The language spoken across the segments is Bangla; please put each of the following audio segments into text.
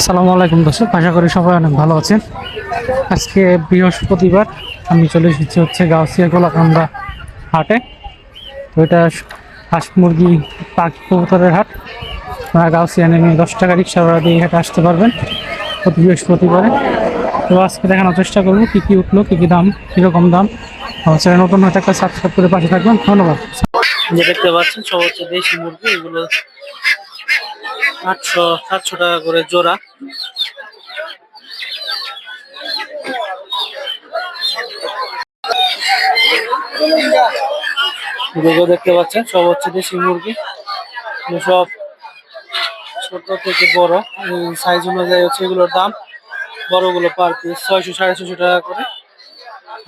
আসসালামু আলাইকুম দর্শক, আশা করি সবাই অনেক ভালো আছেন। আজকে বৃহস্পতিবার, আমি চলে এসেছি হচ্ছে গাউসিয়া গোলাকান্দা হাটে। তো এটা হাঁস মুরগি পাখি কবুতরের হাট। আপনারা গাউসিয়া নেমে দশ টাকা রিক্সা ভাড়া দিয়ে হাটে আসতে পারবেন প্রতি বৃহস্পতিবারে। তো আজকে দেখানোর চেষ্টা করব কী কী উঠল, কী কী দাম, কীরকম দাম। চ্যানেল নতুন হয়ে থাকলে সাবস্ক্রাইব করে পাশে থাকবেন। ধন্যবাদ। দেখতে পাচ্ছেন, সব হচ্ছে দেশি মুরগি, এগুলো আটশো, সাতশো টাকা করে জোড়া। দেখতে পাচ্ছেন, সব হচ্ছে দেশি মুরগি। সব ছোট থেকে বড়। সাইজ অনুযায়ী হচ্ছে এগুলোর দাম। বড়গুলো পার পিস ছয়শো, সাড়ে ছশো টাকা করে।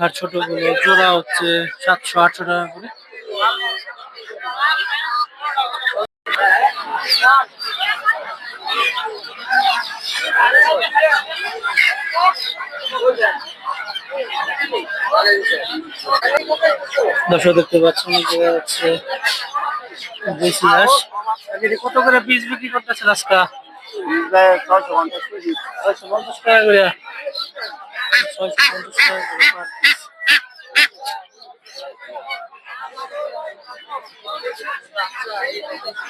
আর ছোটগুলো জোড়া হচ্ছে সাতশো, আটশো টাকা করে। দর্শক দেখতে পাচ্ছেন যে হচ্ছে দেশি হাঁস এটি কত করে পিস বিক্রি করতেছেন আজকা? ছয়শো পঞ্চাশ টাকা করে। ছয়শো পঞ্চাশ টাকা করে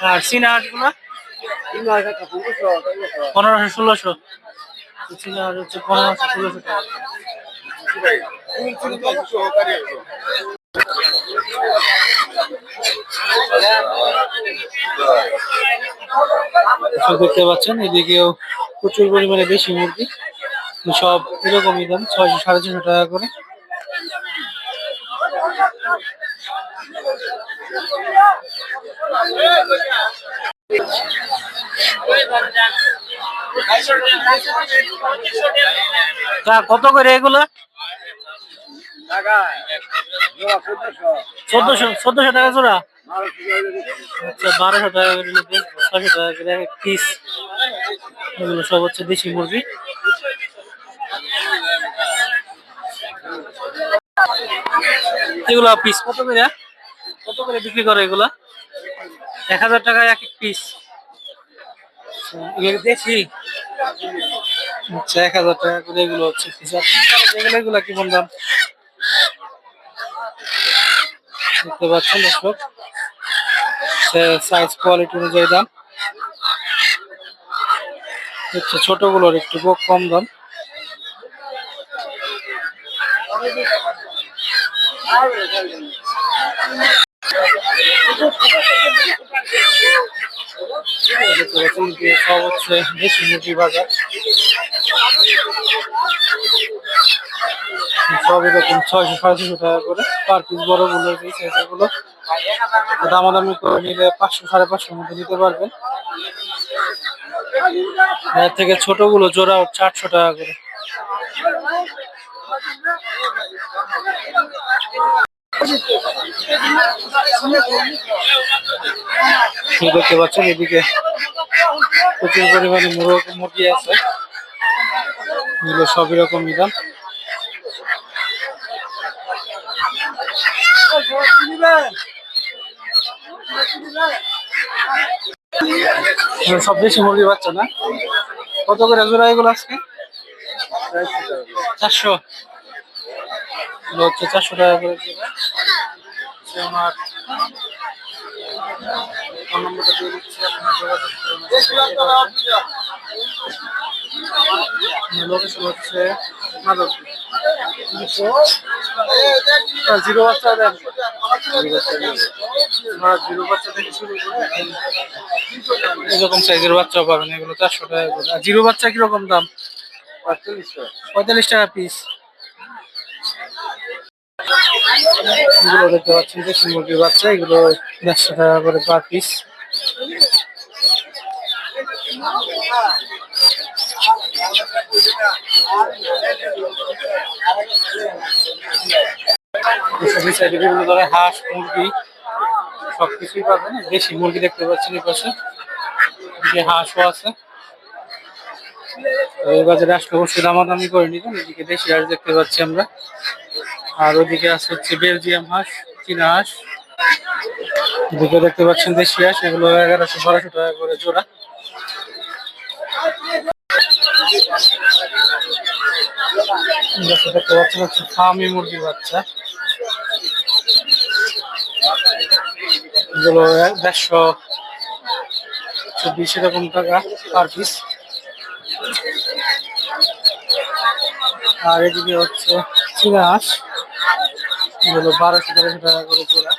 আর পনেরোশো ষোলোশো। দেখতে পাচ্ছেন, এদিকেও প্রচুর পরিমাণে দেশি মুরগি। সব এরকমই দাম, ছয়শো সাড়ে ছশো টাকা করে। তা কত করে এগুলো? চোদ্দশো টাকা জোড়া? আচ্ছা বারোশো টাকা করে টাকা করে পিস এগুলো সব হচ্ছে দেশি মুরগি। এগুলো পিস কত করে? কত করে বিক্রি করে এগুলা? এক হাজার টাকা এক এক পিস এগুলো আচ্ছা এক হাজার টাকা করে এগুলো হচ্ছে এগুলো এগুলো কেমন দাম দেখতে পাচ্ছেন দর্শক? সাইজ কোয়ালিটি অনুযায়ী দাম। হচ্ছে ছোটগুলোর একটু কম দাম। দেখতে পাচ্ছেন ছয়শো সাড়ে টাকা করে পার পিস বড়গুলো করে নিলে পাঁচশো সাড়ে পাঁচশোর মধ্যে নিতে পারবেন এর থেকে ছোটগুলো জোড়া আটশো টাকা করে। দেখতে পাচ্ছেন এদিকে প্রচুর পরিমাণে মুরগ মুরগি আছে। এগুলো সবই রকম এগুলো সব দেশি মুরগি বাচ্চা না? কত করে জোড়া এগুলো আজকে? চারশো। এগুলো হচ্ছে চারশো টাকা করে আমার ফোন নম্বরটা দিয়ে দিচ্ছি আপনারা যোগাযোগ করে লোকেশন হচ্ছে মাধবপুর। জিরো বাচ্চা দেন। জিরো বাচ্চা থেকে শুরু করে এরকম সাইজের বাচ্চা পাবেন এগুলো চারশো টাকা করে। আর জিরো বাচ্চা কীরকম দাম? পঁয়তাল্লিশ টাকা। পিস এগুলো দেখতে পাচ্ছেন দেশি মুরগির বাচ্চা, এগুলো দেড়শো টাকা করে পার পিস সাইডে বিভিন্ন ধরনের হাঁস, মুরগি, সবকিছুই পাবেন। দেশি মুরগি দেখতে পাচ্ছেন এই পাশে। এদিকে হাঁসও আছে। এই বাজারে আসলে অবশ্যই দামাদামি করে নিবেন। এদিকে দেশি হাঁস দেখতে পাচ্ছি আমরা। আর ওদিকে আছে হচ্ছে বেলজিয়াম হাঁস, চীনা হাঁস। এদিকে দেখতে পাচ্ছেন দেশি হাঁস, এগুলো এগারোশো, বারোশো টাকা করে জোড়া। দেখতে পাচ্ছেন হচ্ছে মুরগির বাচ্চা। দেড়শো চব্বিশ টাকা আর এদিকে হচ্ছে চীনা এগুলো বারোশো, তেরোশো টাকা করে জোড়া।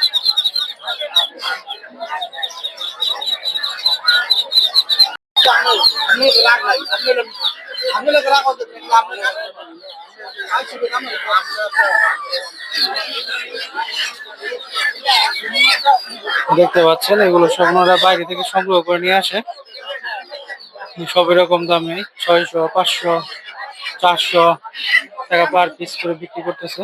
দেখতে পাচ্ছেন, এগুলো সব ওনারা বাইরে থেকে সংগ্রহ করে নিয়ে আসে। সব এরকম দামে ছয়শো, পাঁচশো। চারশো টাকা পার পিস করে বিক্রি করতেছে।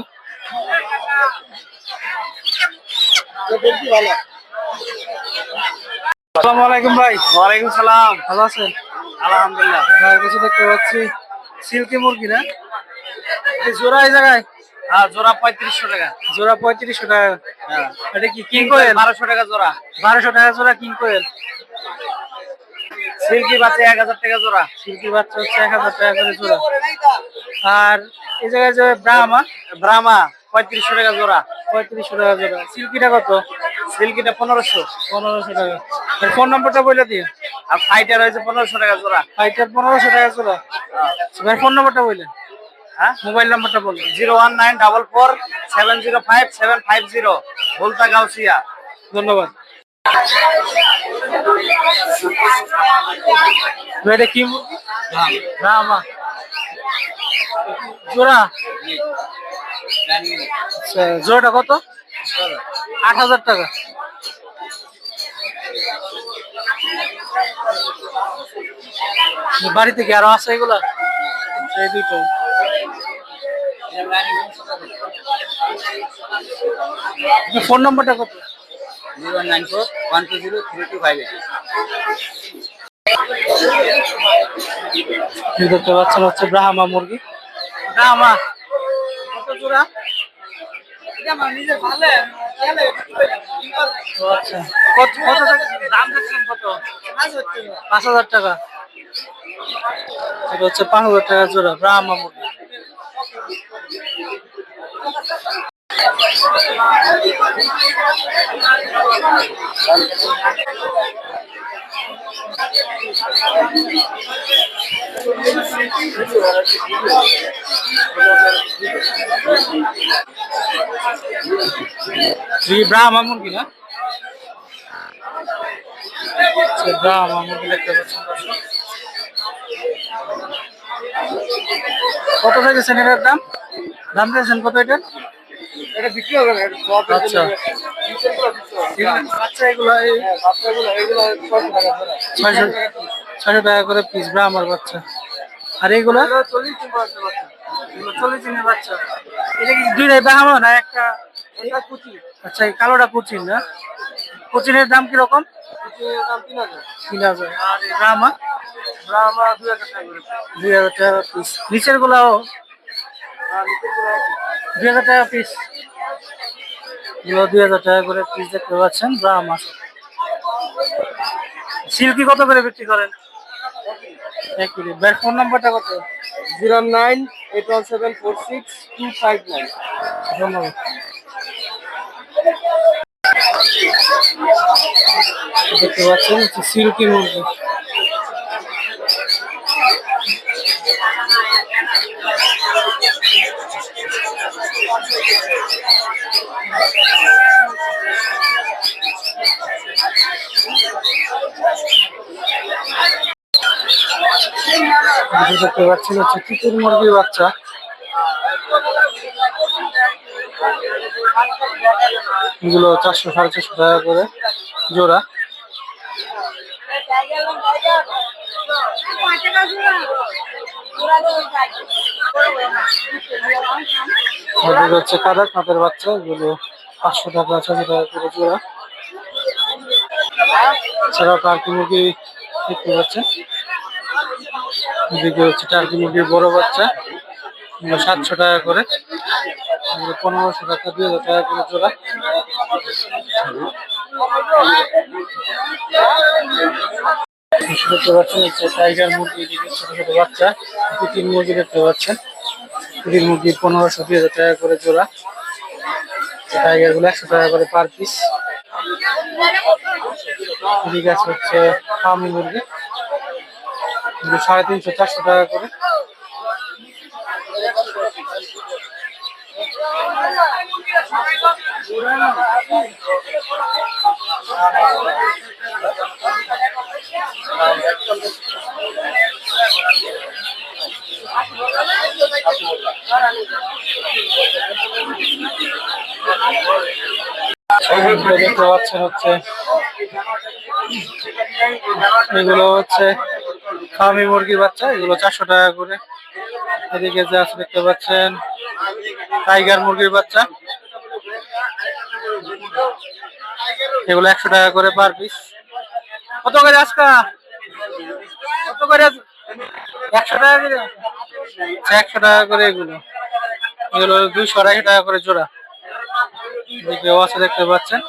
আসসালামু আলাইকুম ভাই। ওয়ালাইকুম সালাম। ভালো আছেন? আলহামদুলিল্লাহ। ভাইয়ের কাছে দেখতে পাচ্ছি সিল্কি মুরগি না? এই জোড়া এই জায়গায়? হ্যাঁ। জোড়া পঁয়ত্রিশশো টাকা। জোড়া পঁয়ত্রিশশো টাকা। হ্যাঁ। এটা কি কিং কোয়েল? বারোশো টাকা জোড়া। বারোশো টাকা জোড়া কিং কোয়েল। সিল্কি বাচ্চা এক হাজার টাকা জোড়া। সিল্কি বাচ্চা হচ্ছে এক হাজার টাকা করে জোড়া। আর এই জায়গায় যে ব্রাহ্মা? ব্রাহ্মা পঁয়ত্রিশশো টাকা জোড়া। পঁয়ত্রিশশো টাকা জোড়া। সিল্কিটা কত? সিল্কিটা পনেরোশো। পনেরোশো টাকা। ফোন নম্বরটা বলে দিন আর ফাইটার হয়েছে পনেরোশো টাকা জোড়া। ফাইটার পনেরোশো টাকা জোড়া। ভাই ফোন নম্বরটা বললেন হ্যাঁ? মোবাইল নাম্বারটা বললেন zero one nine double four seven zero five seven five zero. Bhulta Gausia. ধন্যবাদ। এটা কি? ব্রাহ্মা জোড়া? আচ্ছা জোড়াটা কত? আট হাজার টাকা। বাড়িতে কি আরও আছে এগুলা? এই দুটো। ফোন নম্বরটা কত? Zero nine four one two zero three two five eight দেখতে পাচ্ছেন হচ্ছে ব্রাহ্মা মুরগি ব্রাহ্মা কত জোড়া কত কত টাকা? দাম কত? পাঁচ হাজার টাকা। এটা হচ্ছে পাঁচ হাজার টাকা জোড়া ব্রাহ্মা মুরগি। জি ব্রাহ্মা মুরগি না আচ্ছা, মুরগি দেখতে। কত থেকেছেন এটার দাম দাম দিয়েছেন কত এটা এটা বিক্রি হবে না আচ্ছা। বাচ্চা এগুলো এই ছয়শো ছয়শো টাকা করে পিস ব্রাহ্মার বাচ্চা। আর চল্লিশ দিনের বাচ্চা এটা কি দুইটাই ব্রাহ্মা না একটা আচ্ছা এই কালোটা কুচিন না? কুচিনের দাম কীরকম? তিন হাজার। আর এই ব্রাহ্মা দুই হাজার টাকা পিস নিচের গুলাও দুই হাজার টাকা পিস এগুলো দুই হাজার টাকা করে পিস দেখতে পাচ্ছেন ব্রাহ্মা সিল্কি কত করে বিক্রি করেন? এক মিনিট ব্যাট ফোন নাম্বারটা কত? Zero nine eight one seven four six two five nine. ধন্যবাদ। দেখতে পাচ্ছেন সিল্কি মুরগি দেখতে পাচ্ছেন হচ্ছে চিকেন মুরগির বাচ্চা। এগুলো চারশো সাড়ে চারশো টাকা করে জোড়া। আর এগুলো হচ্ছে কাদা কাঁপের বাচ্চা? এগুলো পাঁচশো টাকা ছশো টাকা করে জোড়া এছাড়াও টার্কি মুরগি দেখতে পাচ্ছেন এদিকে হচ্ছে টার্কি মুরগির বড় বাচ্চা। সাতশো টাকা করে। পনেরোশো টাকা, দুই হাজার টাকা করে জোড়া। দেখতে পাচ্ছেন টাইগার মুরগি ছোট ছোট বাচ্চা। দু তিন মুরগি দেখতে পাচ্ছেন। কুটির মুরগি পনেরোশো, দুই হাজার টাকা করে জোড়া। টাইগারগুলো একশো টাকা করে পার পিস। এদিকে আছে হচ্ছে ফার্মি মুরগি। সাড়ে তিনশো, চারশো টাকা করে। এগুলো দেখতে পাচ্ছেন হচ্ছে এগুলো হচ্ছে ফার্মি মুরগির বাচ্চা এগুলো চারশো টাকা করে। এদিকে যে আছে দেখতে পাচ্ছেন টাইগার মুরগির বাচ্চা। এগুলো একশো টাকা করে পার পিস কত করে আজকা? কত করে একশো টাকা করে? আচ্ছা, একশো টাকা করে এগুলো। এগুলো দুইশো আড়াইশো টাকা করে জোড়া। এদিকে আছে দেখতে পাচ্ছেন।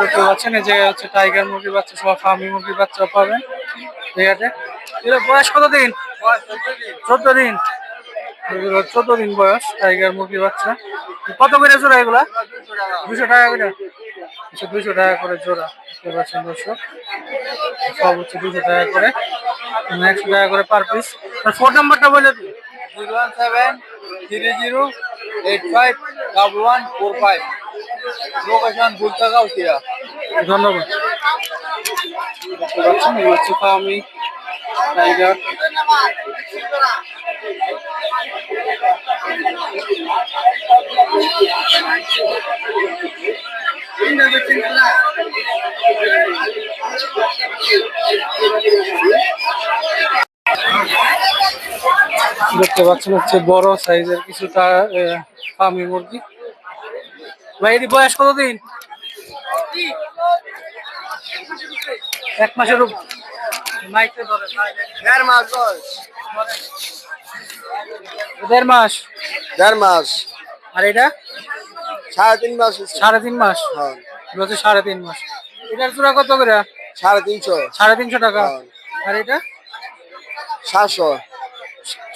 দেখতে পাচ্ছেন যে হচ্ছে টাইগার মুরগির বাচ্চা সব ফার্মি মুরগির বাচ্চা পাবেন ঠিক বয়স কত দিন? চোদ্দ দিন। চোদ্দ দিন বয়স টাইগার মুরগির বাচ্চা। কত করে জোড়া এগুলা? দুশো টাকা করে। দুশো টাকা করে জোড়া সব হচ্ছে দুশো টাকা করে। একশো টাকা করে পার পিস ফোন নাম্বারটা বলে দিন। Zero one seven three zero eight five double one four five location গুলতাগাঁও উঠিয়া ধন্যবাদ। ফার্মি টাইগার দেখতে পাচ্ছেন হচ্ছে বড় সাইজের কিছুটা ফার্মি মুরগি। ভাই এটি বয়স কতদিন? এক মাসের দেড় মাস বয়স। দেড় মাস? দেড় মাস। আর এটা? সাড়ে তিন মাস সাড়ে তিন মাস? হ্যাঁ। সাড়ে তিন মাস। এটার কত করে? সাড়ে তিনশো। সাড়ে তিনশো টাকা। হ্যাঁ। আর এটা? সাতশো।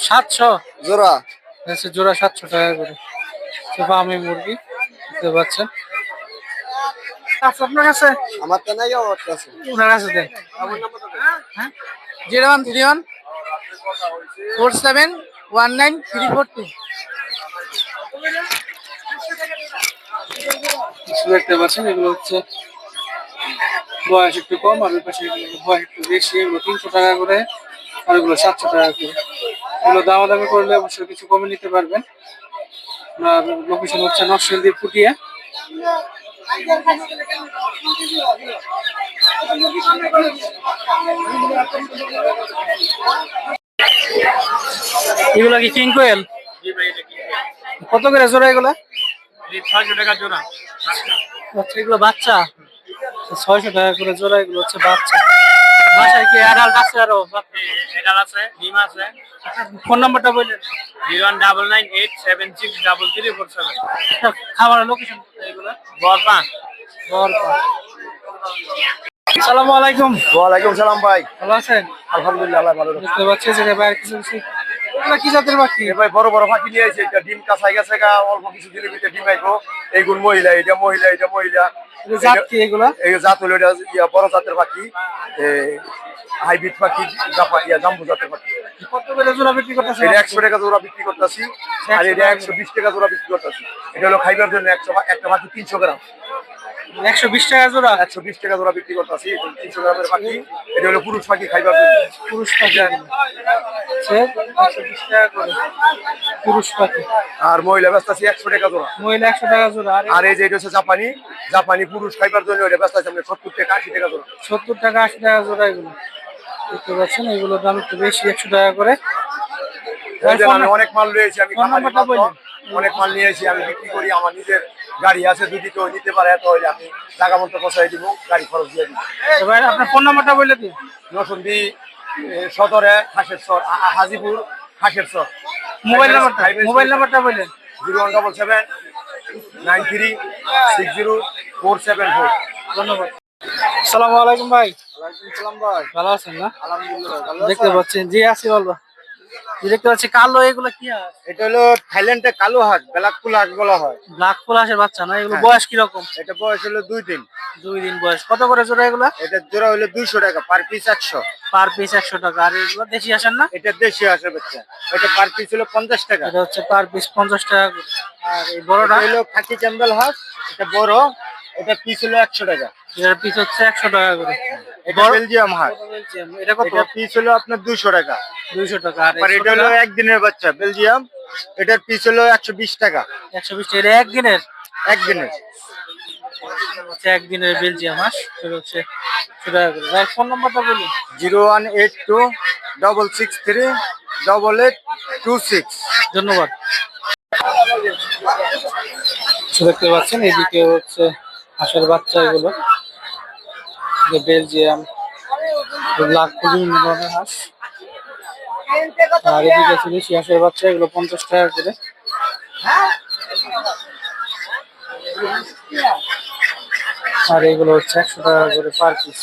সাতশো। জোড়া? হচ্ছে জোড়া সাতশো টাকা করে। আমি মুরগি দেখতে পাচ্ছেন। আচ্ছা আপনার কাছে? আমার তো নাই আমার কাছে ওনার কাছে দেন। হ্যাঁ? Zero one three one four seven one nine three four two. দেখতে পাচ্ছেন এগুলো হচ্ছে বয়স একটু কম আর পাশে বয়স একটু বেশি এগুলো তিনশো টাকা করে। এগুলো সাতশো টাকা করে এগুলো দামাদামি করলে অবশ্যই কিছু কমে নিতে পারবেন। আপনার লোকেশন হচ্ছে নকশালদি ফুটিয়া। এগুলো কি কিং কোয়েল কত করে জোড়া এগুলো? ছয়শো টাকা জোড়া। আচ্ছা এগুলো বাচ্চা? ছয়শো টাকা করে জোড়া এগুলো হচ্ছে বাচ্চা। বাসায় কি অ্যাডাল্ট আছে আরও? এটা আছে ডিম আছে। ফোন নাম্বারটা বললেন। Zero one double nine eight seven six double three four seven. খাবার লোকেশন এগুলো বরপা। বরপা। আসসালামু আলাইকুম। ওয়ালাইকুম সালাম ভাই। ভালো আছেন? আলহামদুলিল্লাহ ভালো বুঝতে পারছি যে ভাই কিছু কিছু এগুলো কি জাতের পাখি? ভাই বড় বড় ফাঁকি নিয়ে এসে এটা ডিম কাঁচাই গেছে গা অল্প কিছু দিনের ভিতরে ডিম আইবো। এইগুলো মহিলা এটা মহিলা এটা মহিলা। জাত কি এগুলা? এই জাত হলো এটা বড় জাতের পাখি হাইব্রিড পাখি জাপা ইয়া জাম্বু জাতের পাখি। কত করে জোড়া বিক্রি করতেছে এটা একশো টাকা জোড়া বিক্রি করতেছি আর এটা একশো বিশ টাকা জোড়া বিক্রি করতেছি। এটা হলো খাইবার জন্য একশো একটা পাখি তিনশো গ্রাম। একশো বিশ টাকা জোড়া। একশো বিশ টাকা জোড়া বিক্রি করতেছি তিনশো গ্রামের পাখি। এটা হলো পুরুষ পাখি খাইবার পুরুষ পাখি। পুরুষ পাখি। আর মহিলা ব্যস্ত আছে একশো টাকা জোড়া। মহিলা একশো টাকা জোড়া। আর এই যে এটা হচ্ছে জাপানি জাপানি পুরুষ খাইবার জন্য এটা ব্যস্ত আছে সত্তর টাকা আশি টাকা জোড়া। সত্তর টাকা আশি টাকা জোড়া এগুলো। দেখতে পাচ্ছেন এগুলোর দাম একটু বেশি একশো টাকা করে। আমি অনেক মাল রয়েছে আমি নাম্বারটা মাল নিয়ে। অনেক নিয়েছি আমি বিক্রি করি আমার নিজের গাড়ি আছে যদি কেউ নিতে পারে এত হলে আমি টাকা মতো পৌঁছাই দিব গাড়ি খরচ দিয়ে দিব। এবার আপনার ফোন নাম্বারটা বলে দিন। নসন্দি সদরে হাসের সর হাজিপুর হাসের সর মোবাইল নাম্বারটা মোবাইল নাম্বারটা বললেন zero one double seven nine three six zero four seven four. ধন্যবাদ। আসসালামু আলাইকুম ভাই। সালাম ভাই। ভালো আছেন না? দেখতে পাচ্ছেন। জি আছি বলব। দেখতে পাচ্ছি কালো এগুলো কি হাঁস এটা হলো থাইল্যান্ডে কালো হাঁস ব্ল্যাক ফুল হাঁস বলা হয়। ব্ল্যাক ফুল হাঁসের বাচ্চা না? এগুলো হ্যাঁ। বয়স কীরকম? এটা বয়স হলো দুই দিন। দুই দিন বয়স। কত করে জোড়া এগুলা? এটা জোড়া হলো দুইশো টাকা পার পিস একশো। পার পিস একশো টাকা। আর এগুলো দেশি আসেন না? এটা দেশি হাঁসের বাচ্চা। এটা পার পিস হলো পঞ্চাশ টাকা। এটা হচ্ছে পার পিস পঞ্চাশ টাকা আর এই বড়টা? হলো খাকি ক্যাম্বেল হাঁস এটা বড় এটা পিস হলো একশো টাকা। এটার পিস হচ্ছে একশো টাকা করে। এটা বেলজিয়াম হাঁস এটা কত? এটা পিস হলো আপনার দুইশো টাকা। দুইশো টাকা। আর এটা হলো একদিনের বাচ্চা বেলজিয়াম এটার পিস হলো একশো বিশ টাকা। একশো বিশ টাকা। একদিনের? একদিনের। হচ্ছে একদিনের বেলজিয়াম হাঁস। এটা হচ্ছে ভাই ফোন নাম্বারটা বলুন। Zero one eight two double six three double eight two six. ধন্যবাদ। দেখতে পাচ্ছেন এদিকে হচ্ছে হাঁসের বাচ্চা এগুলো। বেলজিয়াম ব্ল্যাক বিভিন্ন ধরনের হাঁস। আর এদিকে আছে দেশি হাঁসের বাচ্চা, এগুলো পঞ্চাশ টাকা করে। আর এগুলো হচ্ছে একশো টাকা করে পার পিস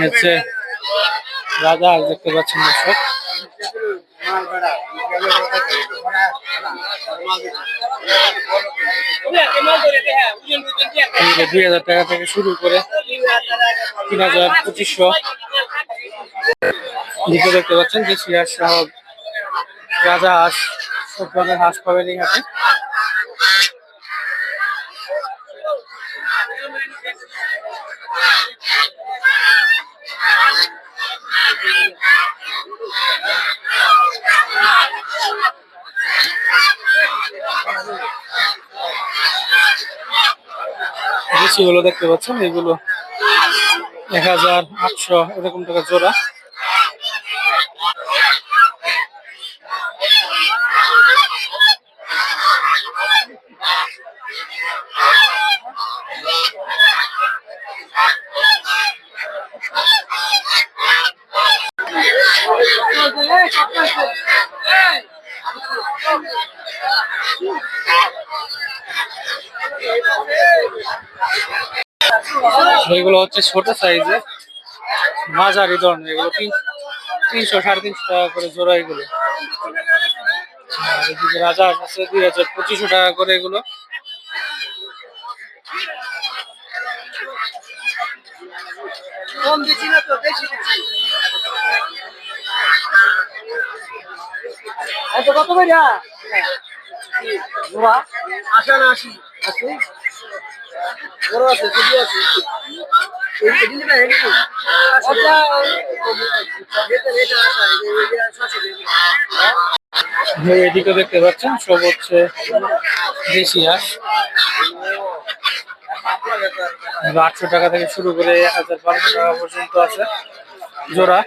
হচ্ছে রাজা হাঁস দেখতে পাচ্ছেন দর্শক। দুই হাজার টাকা থেকে শুরু করে তিন হাজার পঁচিশশো। এদিকে দেখতে পাচ্ছেন যে হাঁস সহ রাজা হাঁস সব ধরনের হাঁস পাবেন এই হাটে দেশিগুলো দেখতে পাচ্ছেন এগুলো এক হাজার আটশো এরকম টাকা জোড়া। এগুলো হচ্ছে ছোট সাইজের মাঝারি ধরনের, এগুলো তিন তিনশো, সাড়ে তিনশো টাকা করে জোড়া এগুলো। রাজা আছে, দুই হাজার পঁচিশশো টাকা করে এগুলো। কম দিচ্ছি না তো, বেশি দিচ্ছি এত কত করে আসা না আসি আসি বড় আছে ছোট আছে। আচ্ছা। আসা এদিকে দেখতে পাচ্ছেন সব হচ্ছে দেশি হাঁস। আটশো টাকা থেকে শুরু করে এক হাজার বারোশো টাকা পর্যন্ত আছে জোড়া।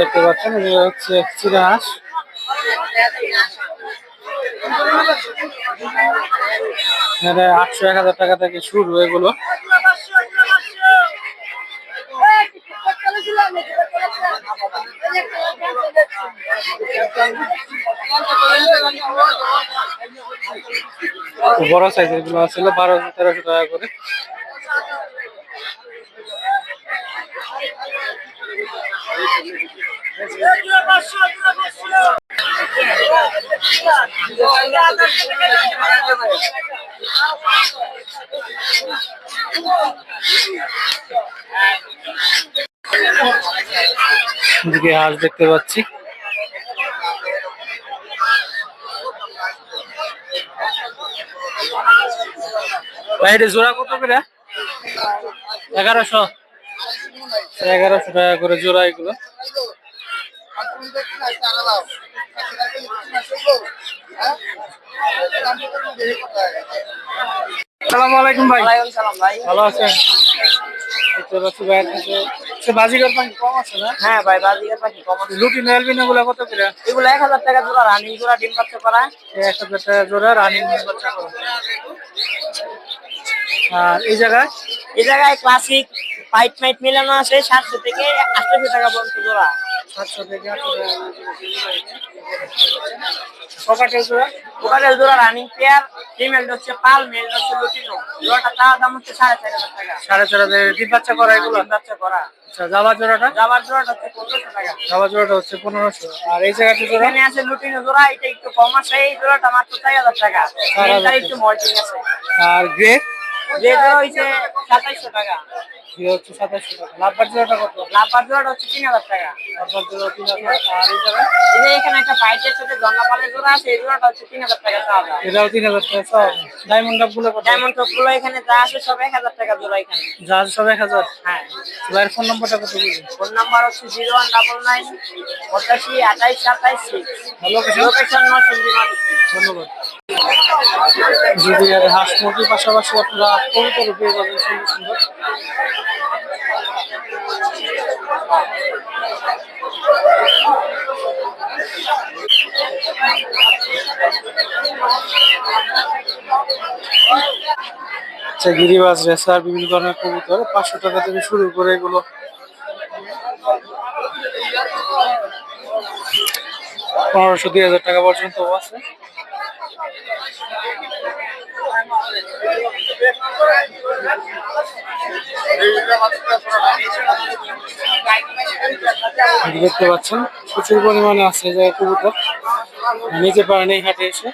দেখতে পাচ্ছেন এগুলো হচ্ছে চিরা হাঁস। আটশো, এক হাজার টাকা থেকে শুরু এগুলো। বড় সাইজেরগুলো ছিল বারোশো তেরোশো টাকা করে। এদিকে হাঁস দেখতে পাচ্ছি। বাইরে জোড়া কত করে? এগারোশো। এগারোশো টাকা করে জোড়া এগুলো। সালামু আলাইকুম ভাই। ভালো আছেন? সে বাজিগর পাখি কম আছে না? হ্যাঁ ভাই বাজিকার পাখি কমন লুটিন অ্যালবিনো গুলো কত করে? এগুলো এক হাজার টাকা জোড়া রানিং জোড়া ডিম বাচ্চা করা। এক হাজার টাকা জোড়া রানিং বাচ্চা করো। আর এই জায়গায়? এই জায়গায় ক্লাসিক পাইট মাইট মিলানো আছে সাতশো থেকে আটশো টাকা পর্যন্ত জোড়া। সাতশো থেকে আটশো জোড়া? রানিং পেয়ার ফিমেল হচ্ছে পাল মেল হচ্ছে লুটিনো জোড়াটা তার দাম হচ্ছে সাড়ে চার হাজার টাকা। সাড়ে চার হাজার ডিম বাচ্চা করা এগুলো? ডিম বাচ্চা করা। আচ্ছা জাবা জোড়াটা? জাবার জোড়াটা হচ্ছে পনেরোশো টাকা। জাবা জোড়াটা হচ্ছে পনেরোশো। আর এই জায়গাতে জোড়া? এখানে আছে লুটিনো জোড়া এটা একটু কম আছে এই জোড়াটা মাত্র চার হাজার টাকা। একটু মল্টিং আছে। আর গ্রে যে জোড়া হচ্ছে সাতাইশশো টাকা। গ্রে হচ্ছে সাতাশশো টাকা। লাভবার জোড়াটা কত? লাপার জোড়াটা হচ্ছে তিন হাজার টাকা। লাভবার জোড়া তিন হাজার আর এই এই যে এখানে একটা পাইটের সাথে জন্নাপালের জোড়া আছে এই জোড়াটা হচ্ছে তিন হাজার টাকা চাওয়া এটাও তিন হাজার টাকা সব ডায়মন্ড ডাবগুলো কত? ডায়মন্ড টপগুলো এখানে যা আছে সব এক হাজার টাকা জোড়া এখানে। যা আছে সব এক হাজার? হ্যাঁ। ভাইয়ের ফোন নম্বরটা কত বলি ফোন নাম্বার হচ্ছে জিরো ওয়ান ডাবল নাইন পঁচাশি আঠাইশ সাতাইশ লোকেশন লোকেশন নরসিংদী ধন্যবাদ। যদি হাঁস মুরগির পাশাপাশি আপনারা কবুতর পেয়ে যাবেন সুন্দর সুন্দর। আচ্ছা গিরিবাজ রেসার বিভিন্ন ধরনের কবুতর। পাঁচশো টাকা থেকে শুরু করে এগুলো। পনেরোশো, দুই হাজার টাকা পর্যন্ত আছে। দেখতে পাচ্ছেন প্রচুর পরিমাণে আছে জায়গায় কবুতর। নিজে পারেন এই হাটে এসে।